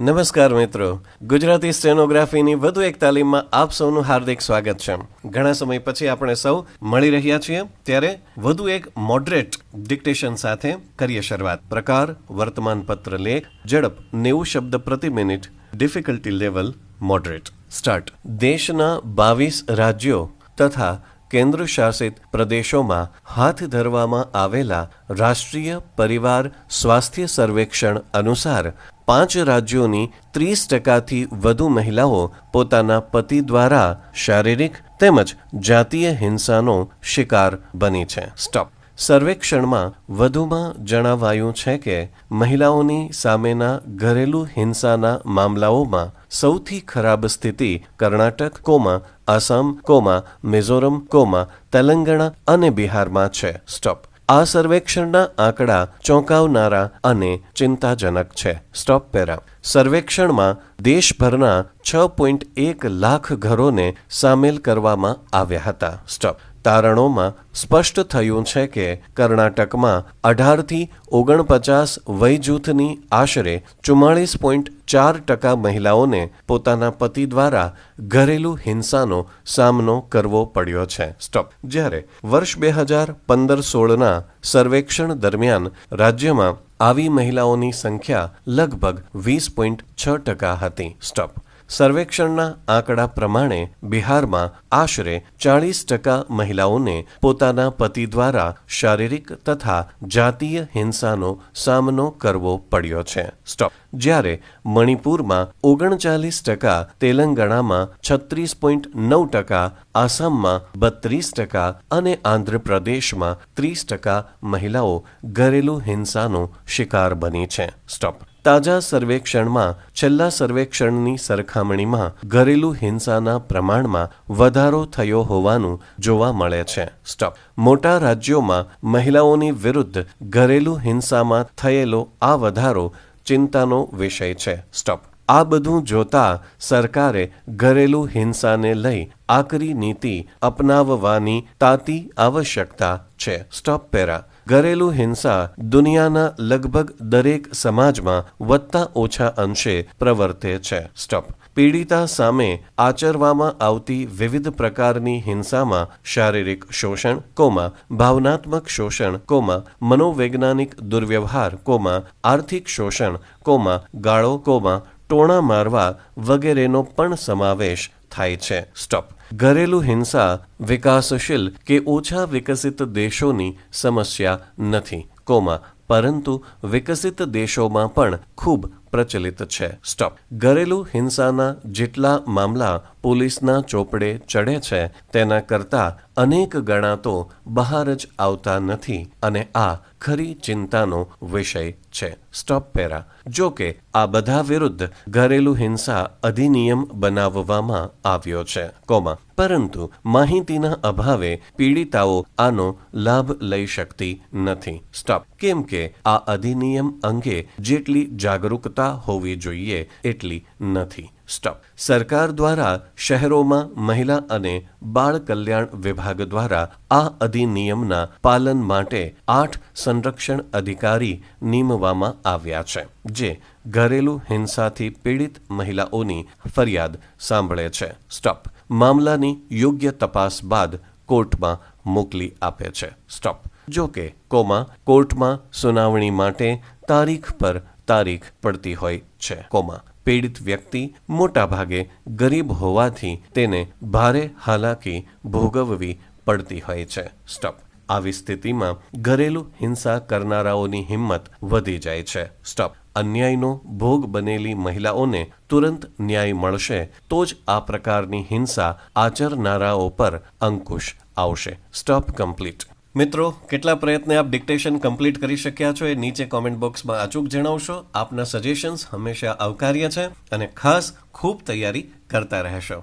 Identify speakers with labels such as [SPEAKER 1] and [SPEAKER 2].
[SPEAKER 1] નમસ્કાર મિત્રો. ગુજરાતી સ્ટેનોગ્રાફીની વધુ એક તાલીમમાં આપ સૌનું હાર્દિક સ્વાગત છે. ઘણા સમય પછી આપણે સૌ મળી રહ્યા છીએ ત્યારે વધુ એક મોડરેટ ડિક્ટેશન સાથે કરીએ શરૂઆત. પ્રકાર વર્તમાન પત્ર લેખ ઝડપ, નેવું શબ્દ પ્રતિ minute difficulty level moderate start દેશના બાવીસ રાજ્યો તથા કેન્દ્ર શાસિત પ્રદેશોમાં હાથ ધરવામાં આવેલા રાષ્ટ્રીય પરિવાર સ્વાસ્થ્ય સર્વેક્ષણ અનુસાર પાંચ રાજ્યોની ત્રીસ ટકાથી વધુ મહિલાઓ પોતાના પતિ દ્વારા શારીરિક તેમજ જાતીય હિંસાનો શિકાર બની છે. સ્ટોપ સર્વેક્ષણમાં વધુમાં જણાવાયું છે કે મહિલાઓની સામેના ઘરેલુ હિંસાના મામલાઓમાં સૌથી ખરાબ સ્થિતિ કર્ણાટક કોમાં, આસામ કોમાં, મિઝોરમ કોમાં, તેલંગાણા અને બિહારમાં છે. સ્ટોપ આ સર્વેક્ષણના આંકડા ચોંકાવનારા અને ચિંતાજનક છે. સ્ટોપ પેરા સર્વેક્ષણમાં દેશભરના છ પોઈન્ટ એક લાખ ઘરોને સામેલ કરવામાં આવ્યા હતા. સ્ટોપ તારણોમાં સ્પષ્ટ થયું છે કે કર્ણાટકમાં અઢારથી ઓગણપચાસ વયજૂથની આશરે ચુમ્માળીસ પોઈન્ટ ચાર ટકા મહિલાઓને પોતાના પતિ દ્વારા ઘરેલુ હિંસાનો સામનો કરવો પડ્યો છે. સ્ટોપ જ્યારે વર્ષ બે હજાર પંદર સોળના સર્વેક્ષણ દરમિયાન રાજ્યમાં આવી મહિલાઓની સંખ્યા લગભગ વીસ પોઈન્ટ છ ટકા હતી. સ્ટોપ સર્વેક્ષણના આંકડા પ્રમાણે બિહારમાં આશરે ચાળીસ ટકા મહિલાઓને પોતાના પતિ દ્વારા શારીરિક તથા જાતીય હિંસાનો સામનો કરવો પડ્યો છે. સ્ટોપ જ્યારે મણિપુરમાં ઓગણચાલીસ ટકા, તેલંગાણામાં છત્રીસ પોઈન્ટ નવ ટકા, આસામમાં બત્રીસ ટકા અને આંધ્રપ્રદેશમાં ત્રીસ ટકા મહિલાઓ ઘરેલું હિંસાનો શિકાર બની છે. સ્ટોપ તાજા સર્વેક્ષણમાં, છેલ્લા સર્વેક્ષણની સરખામણીમાં ઘરેલું હિંસાના પ્રમાણમાં વધારો થયો હોવાનું જોવા મળે છે. સ્ટોપ મોટા રાજ્યોમાં મહિલાઓની વિરુદ્ધ ઘરેલું હિંસામાં થયેલો આ વધારો ચિંતાનો વિષય છે. સ્ટોપ આ બધું જોતા સરકારે ઘરેલું હિંસાને લઈ આકરી નીતિ અપનાવવાની તાતી આવશ્યકતા છે. Stop para. ઘરેલું હિંસા દુનિયાના લગભગ દરેક સમાજમાં વધતા ઓછા અંશે પ્રવર્તે છે. સ્ટોપ પીડિતા સામે આચરવામાં આવતી વિવિધ પ્રકારની હિંસામાં શારીરિક શોષણ, કોમાં ભાવનાત્મક શોષણ, કોમાં મનોવૈજ્ઞાનિક દુર્વ્યવહાર, કોમાં આર્થિક શોષણ, કોમાં ગાળો, કોમાં ટોણા મારવા વગેરેનો પણ સમાવેશ થાય છે. સ્ટોપ ઘરેલું હિંસા વિકાસશીલ કે ઓછા વિકસિત દેશોની સમસ્યા નથી. કોમાં, પરંતુ વિકસિત દેશોમાં પણ ખૂબ પ્રચલિત છે. સ્ટોપ ઘરેલું હિંસાના જેટલા મામલા પોલીસના ચોપડે ચડે છે, તેના કરતાં અનેક ગણા તો બહાર જ આવતા નથી અને આ ખરી ચિંતાનો વિષય છે. સ્ટોપ પેરા જો કે, આ બધા વિરુદ્ધ ઘરેલું હિંસા અધિનિયમ બનાવવામાં આવ્યો છે, કોમા. પરંતુ માહિતીના અભાવે પીડિતાઓ આનો લાભ લઈ શકતી નથી. સ્ટોપ કેમ કે આ અધિનિયમ અંગે જેટલી જાગરૂકતા હોવી જોઈએ એટલી નથી. સ્ટોપ સરકાર દ્વારા શહેરોમાં મહિલા અને બાળ કલ્યાણ વિભાગ દ્વારા આ અધિનિયમના પાલન માટે આઠ સંરક્ષણ અધિકારી નીમવામાં આવ્યા છે, જે ઘરેલું હિંસાથી પીડિત મહિલાઓની ફરિયાદ સાંભળે છે. સ્ટોપ મામલાની યોગ્ય તપાસ બાદ કોર્ટમાં મોકલી આપે છે. સ્ટોપ જો કે કોમાં કોર્ટમાં સુનાવણી માટે તારીખ પર તારીખ પડતી હોય છે. કોમા, પીડિત વ્યક્તિ મોટાભાગે ગરીબ હોવાથી તેને ભારે હાલાકી ભોગવવી પડતી હોય છે. સ્ટોપ. આવી સ્થિતિમાં ઘરેલું હિંસા કરનારાઓની હિંમત વધી જાય છે. સ્ટોપ. અન્યાયનો ભોગ બનેલી મહિલાઓને તુરંત ન્યાય મળશે તો જ આ પ્રકારની હિંસા આચરનારાઓ પર અંકુશ આવશે. Stop complete. મિત્રો, કેટલા પ્રયત્ને આપ ડિક્ટેશન કમ્પ્લીટ કરી શક્યા છો એ નીચે કોમેન્ટ બોક્સમાં અચૂક જણાવશો. આપના સજેશન્સ હંમેશા આવકાર્ય છે અને ખાસ ખૂબ તૈયારી કરતા રહેશો.